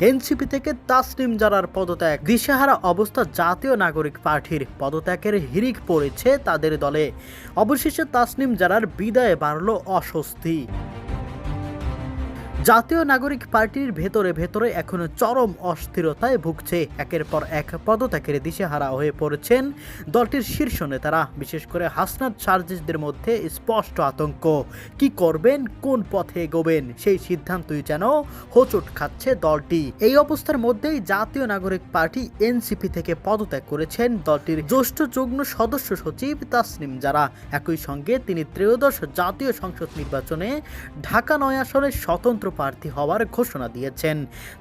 NCP থেকে তাসনিম জারার পদত্যাগ। দিশেহারা অবস্থা জাতীয় নাগরিক পার্টির পদত্যাগের হিরিক পড়েছে তাদের দলে। অবশেষে তাসনিম জারার বিদায় বাড়ল অস্বস্তি। জাতীয় নাগরিক পার্টির ভেতরে ভেতরে এখনও চরম অস্থিরতায় ভুগছে। একের পর এক পদত্যাগের দিশেহারা হয়ে পড়েছেন দলটির শীর্ষ নেতারা, বিশেষ করে হাসনাত সার্জিসদের মধ্যে স্পষ্ট আতঙ্ক। কি করবেন, কোন পথে এগোবেন, সেই সিদ্ধান্তই যেন হোঁচট খাচ্ছে দলটি। এই অবস্থার মধ্যেই জাতীয় নাগরিক পার্টি এনসিপি থেকে পদত্যাগ করেছেন দলটির জ্যেষ্ঠ যুগ্ম সদস্য সচিব তাসনিম যারা একই সঙ্গে তিনি ত্রয়োদশ জাতীয় সংসদ নির্বাচনে ঢাকা নয় আসনের স্বতন্ত্র প্রার্থী হওয়ার ঘোষণা দিয়েছেন।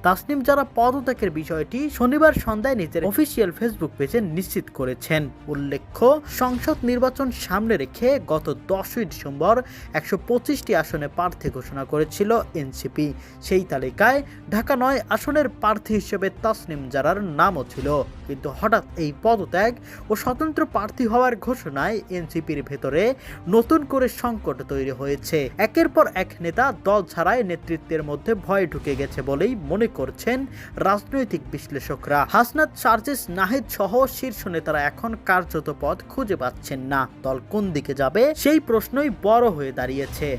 তাসনিম যারা পদত্যাগের বিষয়টি শনিবার সন্ধ্যায় নিজের অফিসিয়াল ফেসবুক পেজে নিশ্চিত করেছেন। উল্লেখ্য, সংসদ নির্বাচন সামনে রেখে গত দশই ডিসেম্বর একশো পঁচিশটি আসনে প্রার্থী ঘোষণা করেছিল এনসিপি। সেই তালিকায় ঢাকা নয় আসনের প্রার্থী হিসেবে তাসনিম জারার নামও ছিল। কিন্তু হঠাৎ এই পদত্যাগ ও স্বতন্ত্র প্রার্থী হওয়ার ঘোষণায় এনসিপির ভেতরে নতুন করে সংকট তৈরি হয়েছে। একের পর এক নেতা দল ছাড়াই নেতৃত্বের মধ্যে ভয় ঢুকে গেছে বলেই মনে করছেন রাজনৈতিক বিশ্লেষকরা। হাসনাত সার্জেস নাহিদ সহ শীর্ষ নেতারা এখন কার্যত পথ খুঁজে পাচ্ছেন না। দল কোন দিকে যাবে সেই প্রশ্নই বড় হয়ে দাঁড়িয়েছে।